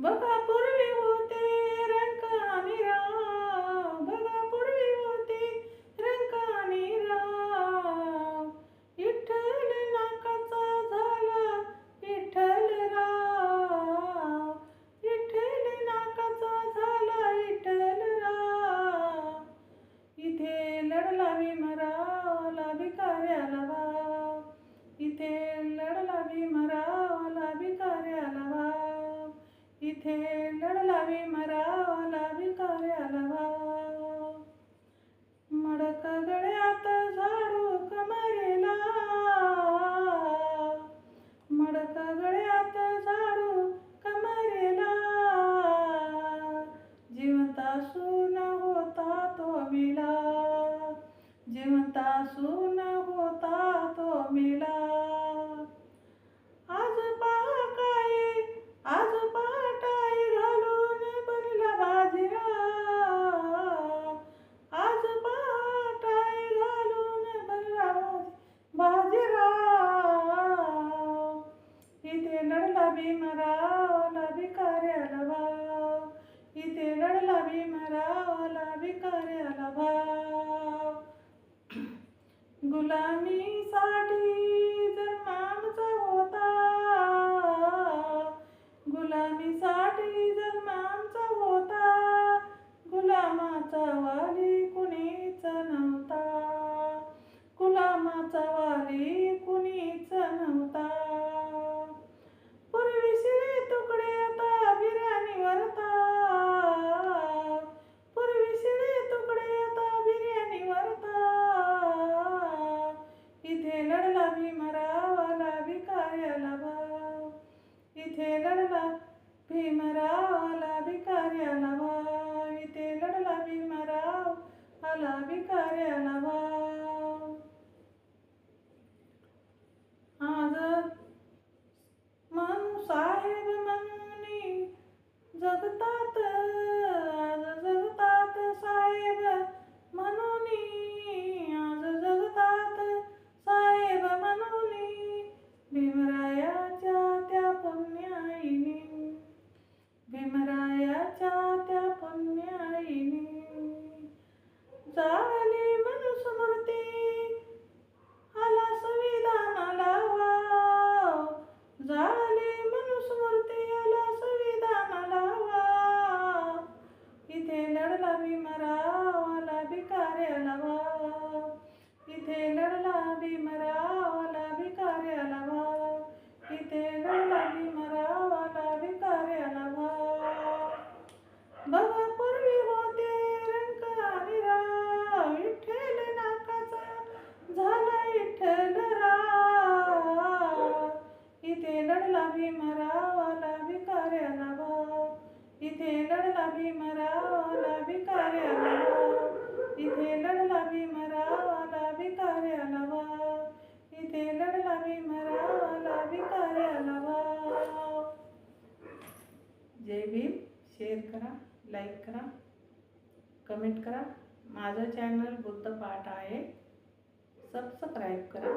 Vai falar, por लावी मराव लावी कार्याला. भावा मडक गळ्यात झाडू कमरेला. मडक गळ्यात झाडू कमरेला. जिवंता सून होता तो मिला. जिवंता सून होता तो मिला. भिकाऱ्याला भाव इथे घडला भीमरावला भिकाऱ्याला भाव गुलामीसाठी इथे लढला भीमरावला भिकाऱ्याला. इथे लढला भीमरावला भिकाऱ्याला. वा इथे लढला भीमरावला भिकाऱ्याला. वा जय भीम. शेअर करा लाईक करा कमेंट करा. माझं चॅनल बुद्ध पाठ आहे. सबस्क्राईब करा.